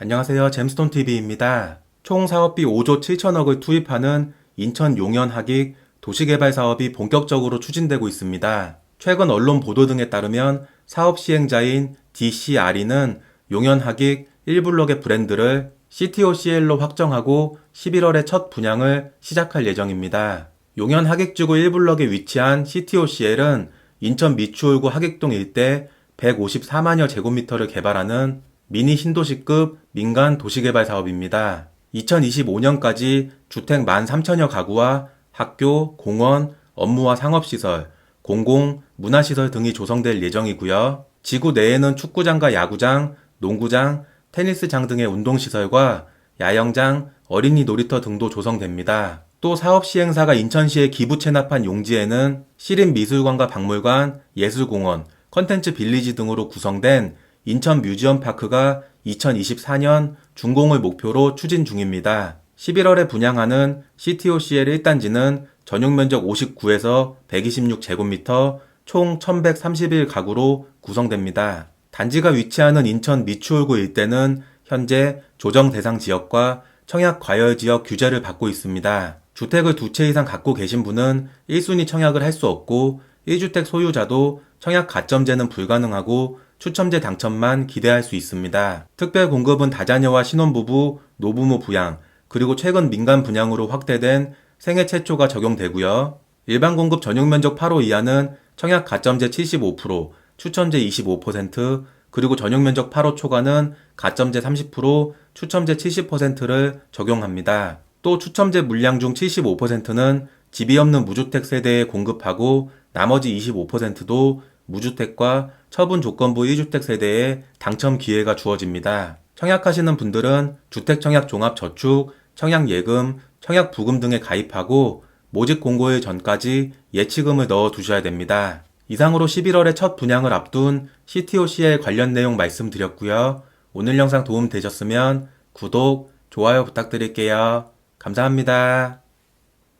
안녕하세요. 잼스톤TV입니다. 총 사업비 5조 7천억을 투입하는 인천 용현 하객 도시개발 사업이 본격적으로 추진되고 있습니다. 최근 언론 보도 등에 따르면 사업 시행자인 DCRE는 용현 하객 1블록의 브랜드를 CTOCL로 확정하고 11월에 첫 분양을 시작할 예정입니다. 용현 하객지구 1블록에 위치한 CTOCL은 인천 미추홀구 하객동 일대 154만여 제곱미터를 개발하는 미니 신도시급 민간 도시개발 사업입니다. 2025년까지 주택 13,000여 가구와 학교, 공원, 업무와 상업시설, 공공, 문화시설 등이 조성될 예정이고요. 지구 내에는 축구장과 야구장, 농구장, 테니스장 등의 운동시설과 야영장, 어린이 놀이터 등도 조성됩니다. 또 사업 시행사가 인천시에 기부 체납한 용지에는 시립미술관과 박물관, 예술공원, 컨텐츠 빌리지 등으로 구성된 인천 뮤지엄 파크가 2024년 준공을 목표로 추진 중입니다. 11월에 분양하는 CTOCL 1단지는 전용 면적 59에서 126제곱미터 총 1131가구로 구성됩니다. 단지가 위치하는 인천 미추홀구 일대는 현재 조정 대상 지역과 청약 과열 지역 규제를 받고 있습니다. 주택을 두 채 이상 갖고 계신 분은 1순위 청약을 할 수 없고 1주택 소유자도 청약 가점제는 불가능하고 추첨제 당첨만 기대할 수 있습니다. 특별 공급은 다자녀와 신혼부부, 노부모 부양, 그리고 최근 민간 분양으로 확대된 생애 최초가 적용되고요. 일반 공급 전용 면적 8호 이하는 청약 가점제 75%, 추첨제 25%, 그리고 전용 면적 8호 초과는 가점제 30%, 추첨제 70%를 적용합니다. 또 추첨제 물량 중 75%는 집이 없는 무주택 세대에 공급하고 나머지 25%도 무주택과 처분 조건부 1주택 세대에 당첨 기회가 주어집니다. 청약하시는 분들은 주택청약 종합저축, 청약예금, 청약부금 등에 가입하고 모집 공고일 전까지 예치금을 넣어 두셔야 됩니다. 이상으로 11월에 첫 분양을 앞둔 CTOCL 관련 내용 말씀드렸고요. 오늘 영상 도움 되셨으면 구독, 좋아요 부탁드릴게요. 감사합니다.